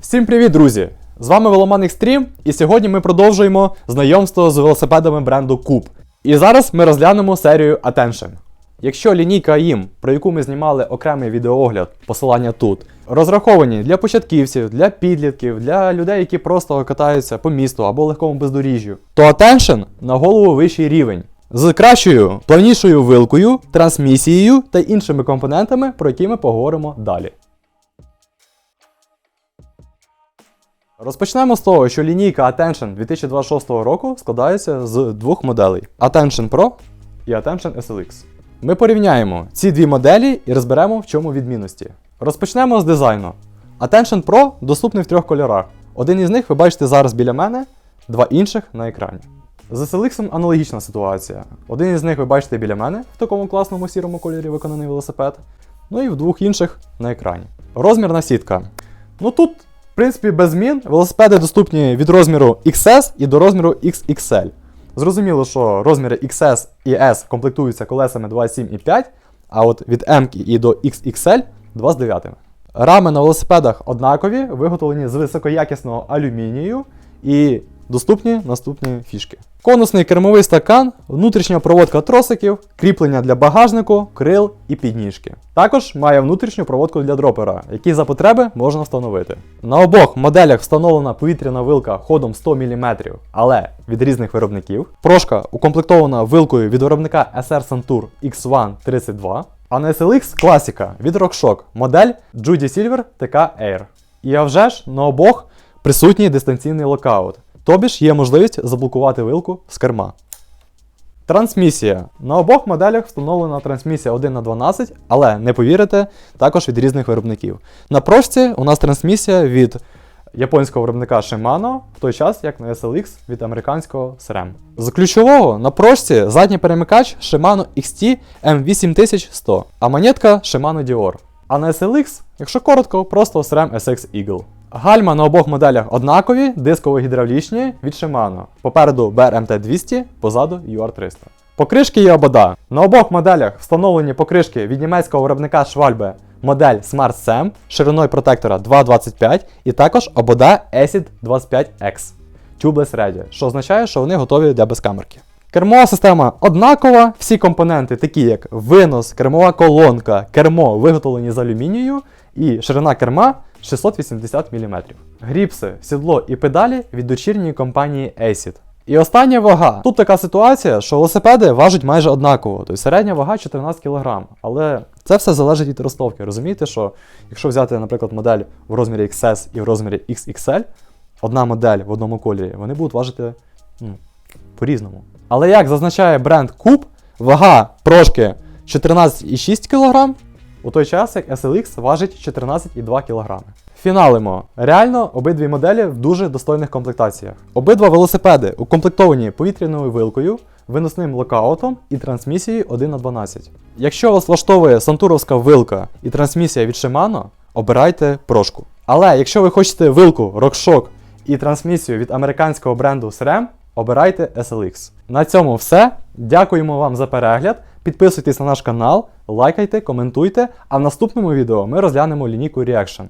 Всім привіт, друзі! З вами Веломан Extreme, і сьогодні ми продовжуємо знайомство з велосипедами бренду Куб. І зараз ми розглянемо серію Attention. Якщо лінійка AIM, про яку ми знімали окремий відеоогляд, посилання тут, розраховані для початківців, для підлітків, для людей, які просто катаються по місту або легкому бездоріжжю, то Attention на голову вищий рівень. З кращою, плавнішою вилкою, трансмісією та іншими компонентами, про які ми поговоримо далі. Розпочнемо з того, що лінійка Attention 2026 року складається з двох моделей: Attention Pro і Attention SLX. Ми порівняємо ці дві моделі і розберемо, в чому відмінності. Розпочнемо з дизайну. Attention Pro доступний в трьох кольорах. Один із них ви бачите зараз біля мене, два інших на екрані. З SLX аналогічна ситуація. Один із них ви бачите біля мене в такому класному сірому кольорі виконаний велосипед. Ну і в двох інших на екрані. Розмірна сітка. Ну тут принципі, без змін велосипеди доступні від розміру XS і до розміру XXL. Зрозуміло, що розміри XS і S комплектуються колесами 2,7 і 5, а от від M і до XXL 2,9. Рами на велосипедах однакові, виготовлені з високоякісного алюмінію і доступні наступні фішки. Конусний кермовий стакан, внутрішня проводка тросиків, кріплення для багажнику, крил і підніжки. Також має внутрішню проводку для дропера, які за потреби можна встановити. На обох моделях встановлена повітряна вилка ходом 100 мм, але від різних виробників. Прошка укомплектована вилкою від виробника SR Santur X1 32, а на SLX класіка від RockShox модель Judy Silver TK Air. І а вже ж на обох присутній дистанційний локаут. Тобі ж є можливість заблокувати вилку з керма. Трансмісія. На обох моделях встановлена трансмісія 1 на 12, але не повірите, також від різних виробників. На прошці у нас трансмісія від японського виробника Shimano, в той час як на SLX від американського SRAM. З ключового на прошці задній перемикач Shimano XT M8100, а монетка Shimano Dior. А на SLX, якщо коротко, просто SRAM SX Eagle. Гальма на обох моделях однакові, дисково-гідравлічні від Shimano. Попереду BRMT 200, позаду UR300. Покришки і обода. На обох моделях встановлені покришки від німецького виробника Schwalbe модель Smart Sam шириною протектора 2,25 і також обода Acid 25X Tubeless Ready, що означає, що вони готові для безкамерки. Кермова система однакова, всі компоненти, такі як винос, кермова колонка, кермо виготовлені з алюмінію і ширина керма 680 мм. Гріпси, сідло і педалі від дочірньої компанії Acid. І остання вага. Тут така ситуація, що велосипеди важать майже однаково, тобто середня вага 14 кг. Але це все залежить від ростовки. Розумієте, що якщо взяти, наприклад, модель в розмірі XS і в розмірі XXL, одна модель в одному кольорі, вони будуть важити ну, по-різному. Але як зазначає бренд Куб, вага прошки 14,6 кг, у той час як SLX важить 14,2 кг. Фіналимо. Реально, обидві моделі в дуже достойних комплектаціях. Обидва велосипеди укомплектовані повітряною вилкою, виносним локаутом і трансмісією 1 на 12. Якщо вас влаштовує сантуровська вилка і трансмісія від Shimano, обирайте прошку. Але якщо ви хочете вилку RockShox і трансмісію від американського бренду SRAM, обирайте SLX. На цьому все. Дякуємо вам за перегляд. Підписуйтесь на наш канал, лайкайте, коментуйте, а в наступному відео ми розглянемо лінійку Reaction.